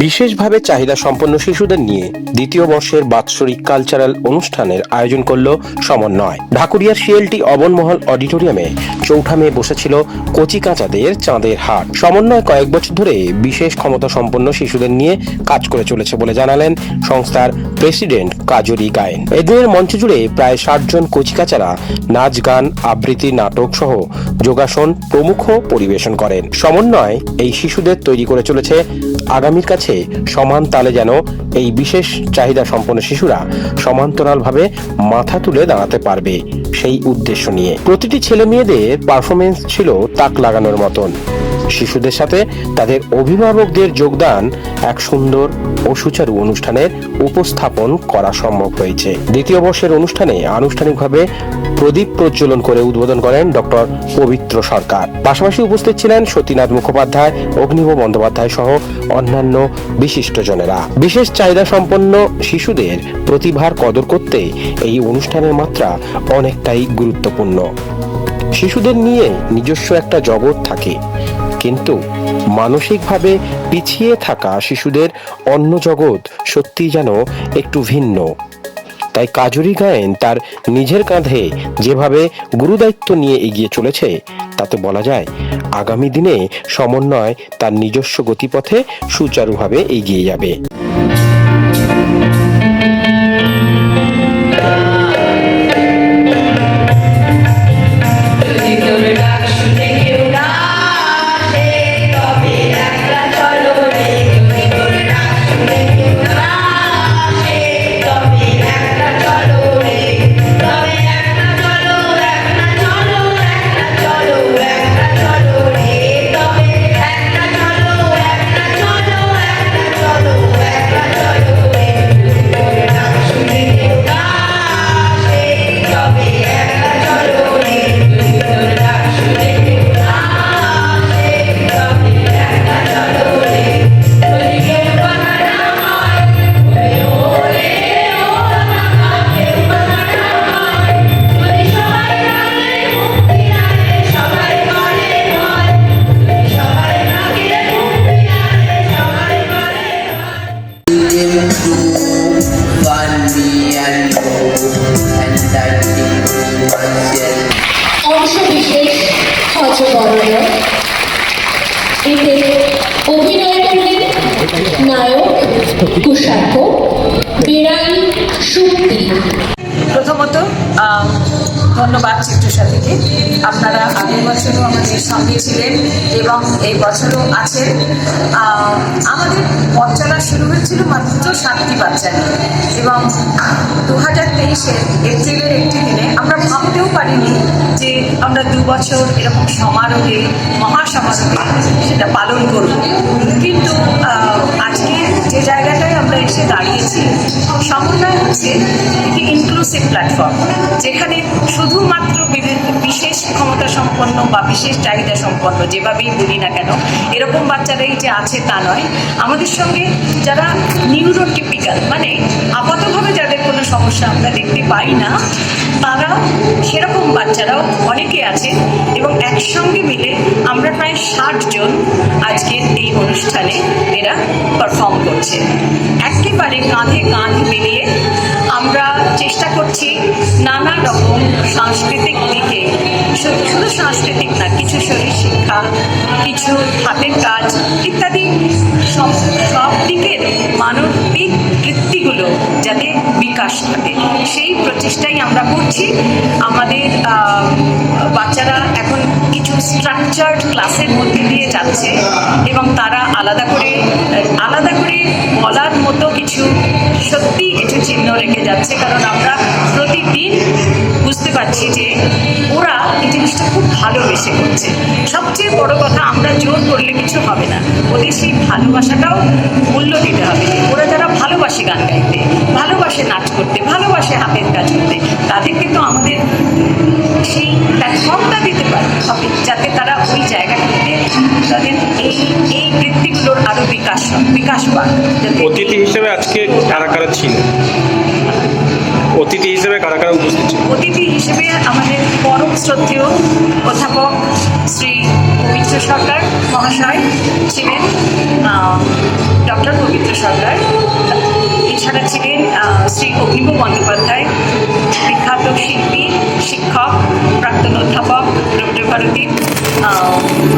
বিশেষভাবে চাহিদা সম্পন্ন শিশুদের নিয়ে দ্বিতীয় বর্ষের বাৎসরিক কালচারাল অনুষ্ঠানের আয়োজন করল সমন্বয়। ঢাকুরিয়ার সিএলটি অবনমহল অডিটোরিয়ামে চৌঠা মে বসেছিল কচি কাঁচাদের চাঁদের হাট। সমন্বয় কয়েক বছর ধরে বিশেষ ক্ষমতা সম্পন্ন শিশুদের নিয়ে কাজ করে চলেছে বলে জানালেন সংস্থার প্রেসিডেন্ট কাজরি গায়েন। এদিনের মঞ্চ জুড়ে প্রায় ষাট জন কচিকাচারা নাচ, গান, আবৃত্তি, নাটক সহ যোগাসন প্রমুখ পরিবেশন করেন। সমন্বয় এই শিশুদের তৈরি করে চলেছে আগামীর কাছে সমান তালে যেন এই বিশেষ চাহিদা সম্পন্ন শিশুরা সমান্তরালভাবে মাথা তুলে দাঁড়াতে পারবে সেই উদ্দেশ্য নিয়ে। প্রতিটি ছেলে মেয়েদের পারফরমেন্স ছিল তাক লাগানোর মতন। শিশুদের সাথে তাদের অভিভাবকদের যোগদান এক সুন্দর ও সুচারু অনুষ্ঠানের উপস্থাপন করা সম্ভব হয়েছে। দ্বিতীয় বর্ষের অনুষ্ঠানে আনুষ্ঠানিকভাবে প্রদীপ প্রজ্বলন করে উদ্বোধন করেন ডক্টর পবিত্র সরকার। পাশাপাশি উপস্থিত ছিলেন সতীনাথ মুখোপাধ্যায় অগ্নিব বন্দ্যোপাধ্যায় সহ অন্যান্য বিশিষ্টজনেরা বিশেষ চাহিদা সম্পন্ন শিশুদের প্রতিভার কদর করতে এই অনুষ্ঠানের মাত্রা অনেকটাই গুরুত্বপূর্ণ। শিশুদের নিয়ে নিজস্ব একটা জগৎ থাকে। কিন্তু মানসিকভাবে পিছিয়ে থাকা শিশুদের অন্য জগৎ সত্যি যেন একটু ভিন্ন। তাই কাজুরি গায়েন তার নিজের কাঁধে যেভাবে গুরুদায়িত্ব নিয়ে এগিয়ে চলেছে, তাতে বলা যায় আগামী দিনে সমন্বয় তার নিজস্ব গতিপথে সুচারুভাবে এগিয়ে যাবে। হজবরণ এতে অভিনয় করলেন নায়ক কুষাক্ষ বেড়াই শক্তি প্রথমত ধন্যবাদ চিত্রসাথীকে আপনারা আগের বছরও আমাদের সঙ্গে ছিলেন এবং এই বছরও আছেন। আমাদের পথ চলা শুরু হয়েছিল মাত্র সাতটি বাচ্চা নিয়ে। এবং দু হাজার তেইশের এপ্রিলের একটি দিনে আমরা ভাবতেও পারিনি যে আমরা দু বছর এরকম সমারোহে, মহাসমারোহে সেটা পালন করব। কিন্তু আজকে জায়গাটায় আমরা এসে দাঁড়িয়েছি। সমন্বয় হচ্ছে একটি ইনক্লুসিভ প্ল্যাটফর্ম যেখানে শুধুমাত্র বিশেষ ক্ষমতা সম্পন্ন বা বিশেষ চাহিদা সম্পন্ন যেভাবেই বলি না কেন, এরকম বাচ্চারাই যে আছে তা নয়। আমাদের সঙ্গে যারা নিউরোটিপিক্যাল মানে আপাতভাবে যাদের কোনো সমস্যা আমরা দেখতে পাই না তারা সেরকম বাচ্চারাও অনেকে আছে এবং একসঙ্গে মিলে আমরা প্রায় ষাট জন আজকের এই অনুষ্ঠানে এরা পারফর্ম করছে। একেবারে কাঁধে কাঁধ মিলিয়ে আমরা চেষ্টা করছি নানা রকম সাংস্কৃতিক দিকে শুধু সাংস্কৃতিক না, কিছু শরীর শিক্ষা, কিছু হাতের কাজ ইত্যাদি। সব সব দিকের মানবিক বৃত্তিগুলো যাতে বিকাশ ঘটে। সেই প্রচেষ্টাই আমরা করছি। আমাদের বাচ্চারা এখন কিছু স্ট্রাকচার্ড ক্লাসের মধ্যে দিয়ে যাচ্ছে এবং তারা আলাদা করে আলাদা করে বলার মতো কিছু সত্যি কিছু চিহ্ন রেখে যাচ্ছে। কারণ আমরা প্রতিদিন বুঝতে পারছি যে জিনিসটা খুব ভালোবেসে করছে। সবচেয়ে বড় কথা, আমরা জোর করলে কিছু হবে না। ওদের সেই ভালোবাসাটাও মূল্য দিতে হবে। ওরা যারা ভালোবাসে গান গাইতে, ভালোবাসে নাচ করতে, ভালোবাসে হাতের কাজ করতে তাদেরকে তো আমাদের সেই প্ল্যাটফর্মটা দিতে পারে হবে, যাতে তারা ওই জায়গাটাতে তাদের এই এই বৃত্তিগুলোর আরও বিকাশ বিকাশ যাতে অতিথি হিসেবে আজকে কারা কারা ছিল অতিথি হিসেবে কারা কারা উপস্থিত ছিল অতিথি হিসেবে আমাদের পরম শ্রদ্ধেয় অধ্যাপক শ্রী পবিত্র সরকার মহাশয় ছিলেন ডক্টর পবিত্র সরকার। এছাড়া ছিলেন শ্রী অগ্নিব বন্দ্যোপাধ্যায়, বিখ্যাত শিল্পী, শিক্ষক, প্রাক্তন অধ্যাপক রবীন্দ্রভারতী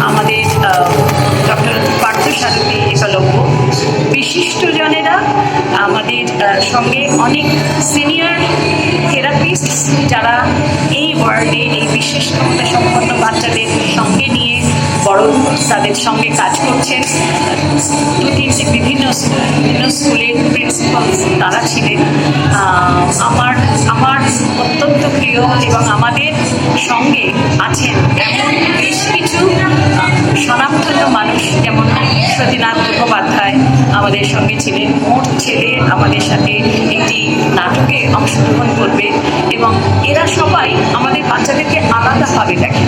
আমাদের ডক্টর পার্থ সারথী একলব্য। বিশিষ্টজনেরা আমাদের সঙ্গে অনেক সিনিয়র থেরাপিস্ট যারা এই ওয়ার্ল্ডে এই বিশেষ ক্ষমতা সম্পন্ন বাচ্চাদের সঙ্গে নিয়ে বড় তাদের সঙ্গে কাজ করছেন। দু বিভিন্ন বিভিন্ন স্কুলের প্রিন্সিপাল তারা ছিলেন। আমার আমার অত্যন্ত প্রিয় এবং আমাদের সঙ্গে আছেন এমন বেশ কিছু স্বনামধন্য মানুষ, যেমন সতীনাথ মুখোপাধ্যায় আমাদের সঙ্গে ছিলেন। মোট ছেলে আমাদের সাথে একটি নাটকে অংশগ্রহণ করবে এবং এরা সবাই আমাদের বাচ্চাদেরকে আলাদাভাবে দেখে।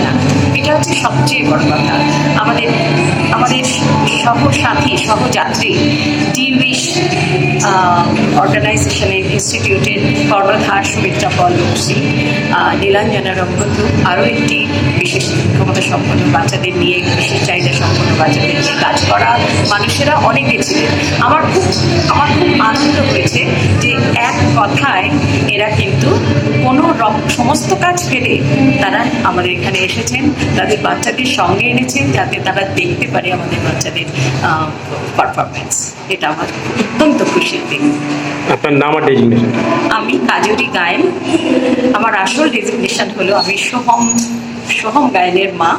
সবচেয়ে বড় কথা। আমাদের আমাদের সহসাথী সহযাত্রী ডিউইশ অর্গানাইজেশনের ইনস্টিটিউটের কর্ণধার সুমিত্রা পল্লবশ্রী নীলাঞ্জনা রঙ্গতু আরও একটি বিশেষ ক্ষমতা সম্পন্ন বাচ্চাদের নিয়ে, বিশেষ চাহিদা সম্পন্ন বাচ্চাদের নিয়ে কাজ করা মানুষেরা অনেকে ছিলেন। আমার খুব আমার খুব আনন্দ হয়েছে যে এক কথায় এরা কিন্তু কোনো সমস্ত কাজ ফেলে তারা আমাদের এখানে এসেছেন, তাদের বাচ্চাদের সঙ্গে এনেছেন যাতে তারা দেখতে পারে আমাদের বাচ্চাদের পারফরমেন্স এটা আমার অত্যন্ত খুশির দিন। আপনার নাম আর ডেজিগনেশন আমি কাজরি গায়েন। আমার আসল ডেজিগনেশন হলো আমি সোহম সোহম গায়েনের মা।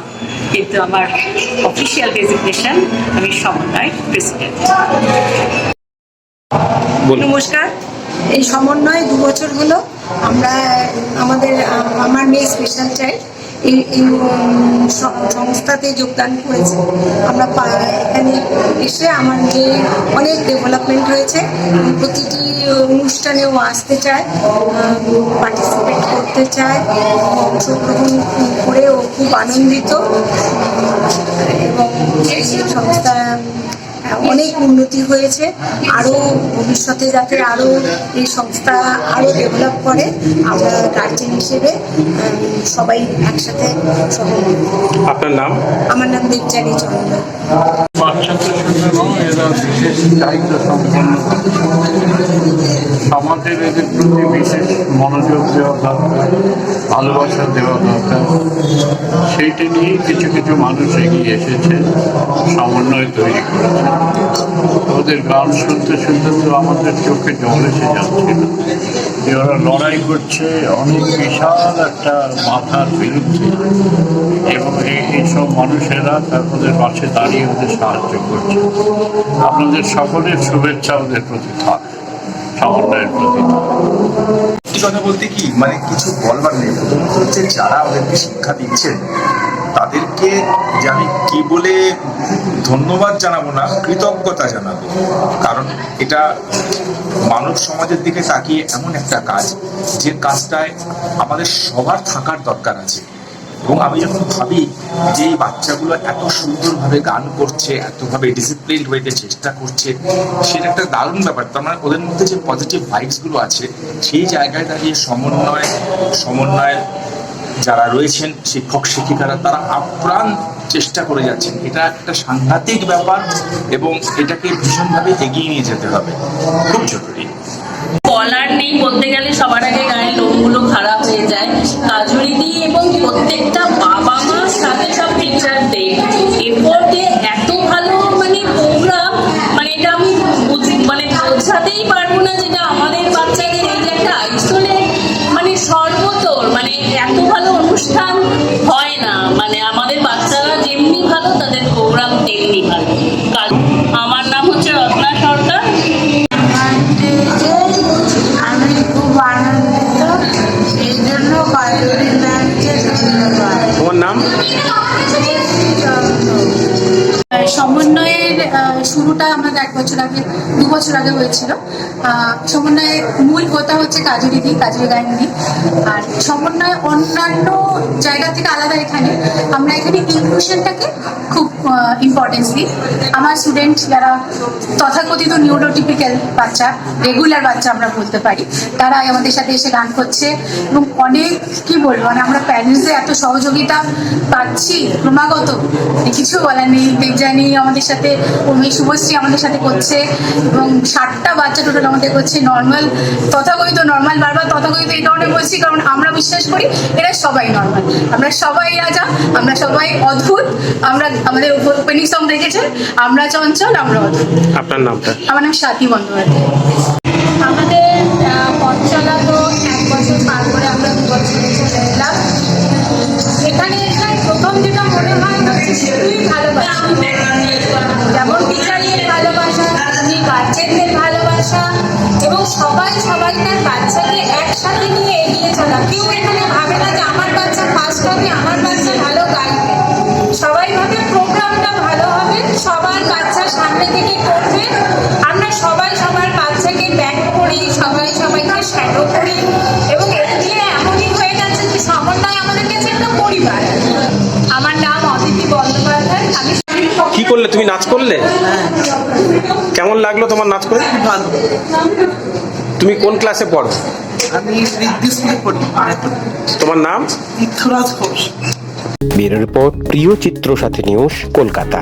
কিন্তু আমার অফিসিয়াল ডেজিগনেশন আমি সমন্বয় প্রেসিডেন্ট নমস্কার। এই সমন্বয় দু বছর হলো। আমরা আমাদের আমার মেয়ে স্পেশাল চাইল্ড এই সংস্থাতে যোগদান করেছে। আমরা এখানে এসে আমার যে অনেক ডেভেলপমেন্ট হয়েছে প্রতিটি অনুষ্ঠানেও আসতে চায় পার্টিসিপেট করতে চায় অংশগ্রহণ করে ও খুব আনন্দিত। এবং সংস্থা অনেক উন্নতি হয়েছে। আরও ভবিষ্যতে যাতে আরও এই সংস্থা আরও ডেভেলপ করে আমরা গার্জেন হিসেবে সবাই একসাথে সহমত। আপনার নাম? আমার নাম দেবজানী চন্দ্র। এরা বিশেষ সমাজের এদের প্রতি বিশেষ মনোযোগ দেওয়া দরকার ভালোবাসা দেওয়া দরকার সেইটা নিয়ে কিছু কিছু মানুষ এগিয়ে এসেছে সমন্বয় তৈরি করেছে ওদের গান শুনতে শুনতে তো আমাদের চোখে জল এসে যাচ্ছিল যে ওরা লড়াই করছে অনেক বিশাল একটা মাথার বিরুদ্ধে এবং এই এইসব মানুষেরা ওদের পাশে দাঁড়িয়ে ওদের সাহায্য করছে। আপনাদের সকলের শুভেচ্ছা ওদের প্রতি থাক, সমন্বয়ের প্রতি। কথা বলতে কি মানে কিছু বলবার নেই। প্রথমত হচ্ছে যারা ওদেরকে শিক্ষা দিচ্ছেন, তাদেরকে যে আমি কি বলে ধন্যবাদ জানাব না, কৃতজ্ঞতা জানাব। কারণ এটা মানব সমাজের দিকে তাকিয়ে এমন একটা কাজ, যে কাজটায় আমাদের সবার থাকার দরকার আছে। এবং আমি যখন ভাবি যে এই বাচ্চাগুলো এত সুন্দরভাবে গান করছে, এতভাবে ডিসিপ্লিন হইতে চেষ্টা করছে, সেটা একটা দারুণ ব্যাপার। তার মানে ওদের মধ্যে যে পজিটিভ ভাইবসগুলো আছে, সেই জায়গায় দাঁড়িয়ে সমন্বয়, সমন্বয়ের যারা রয়েছেন, শিক্ষক, শিক্ষিকারা, তারা আপ্রাণ চেষ্টা করে যাচ্ছেন। এটা একটা সাংঘাতিক ব্যাপার এবং এটাকে ভীষণভাবে এগিয়ে নিয়ে যেতে হবে। খুব জরুরি। নেই বলতে disfruta শুরুটা এক বছর আগে দু বছর আগে হয়েছিল। আহ, সমন্বয়ের মূল কথা হচ্ছে কাজুরিদি কাজুরি গায়নি আর সমন্বয় অন্যান্য জায়গা থেকে আলাদা এখানে। আমরা এখানে ইনক্লুশনটাকে খুব ইম্পর্টেন্স দিই। আমার স্টুডেন্ট যারা তথাকথিত নিউরোটিপিক্যাল বাচ্চা রেগুলার বাচ্চা আমরা বলতে পারি তারা আমাদের সাথে এসে গান করছে। এবং অনেক কি বলব মানে আমরা প্যারেন্টসদের এত সহযোগিতা পাচ্ছি ক্রমাগত। কিছু বলার নেই দেবজানি আমাদের সাথে শুভশ্রী আমাদের আমাদের সাথে করছে এবং ষাটটা বাচ্চা টোটাল আমাদের করছে নর্মাল তথাকথিত নর্মাল বারবার তথাকথিত এই কারণে বলছি কারণ আমরা বিশ্বাস করি এরা সবাই নর্মাল আমরা সবাই রাজা আমরা সবাই অদ্ভুত আমরা আমাদের ওপেনিং সং দেখেছেন আমরা চঞ্চল আমরা অদ্ভুত। আপনার নামটা? আমার নাম স্বাতি বন্দ্যোপাধ্যায়। আমাদের পথ চলা তো এবং সবাই সবাইকার বাচ্চাকে একসাথে নিয়ে এগিয়ে চলা। কেউ এখানে ভাবে না যে আমার বাচ্চা ফার্স্ট হবে আমার বাচ্চা ভালো গাইবে সবাই ভাবে প্রোগ্রামটা ভালো হবে সবার বাচ্চা সামনে থেকে করবে। আমরা সবাই সবার বাচ্চাকে ব্যাক করি সবাই সবাইকে শ্যাডো করি। এবং এই দিয়ে এমনই হয়ে যাচ্ছে যে সমন্বয় আমাদের কাছে একটা পরিবার। আমার নাম অদিতি বন্দ্যোপাধ্যায়। আমি কি করলে? তুমি নাচ করলে? কেমন লাগল তোমার নাচ করে? ভালো। তুমি কোন ক্লাসে পড়ো? আমি ঋদ্ধি স্কুলে পড়ি তোমার নাম? তীর্থরাজ ঘোষ। ব্যুরো রিপোর্ট প্রিয় চিত্র সাথে নিউজ কলকাতা।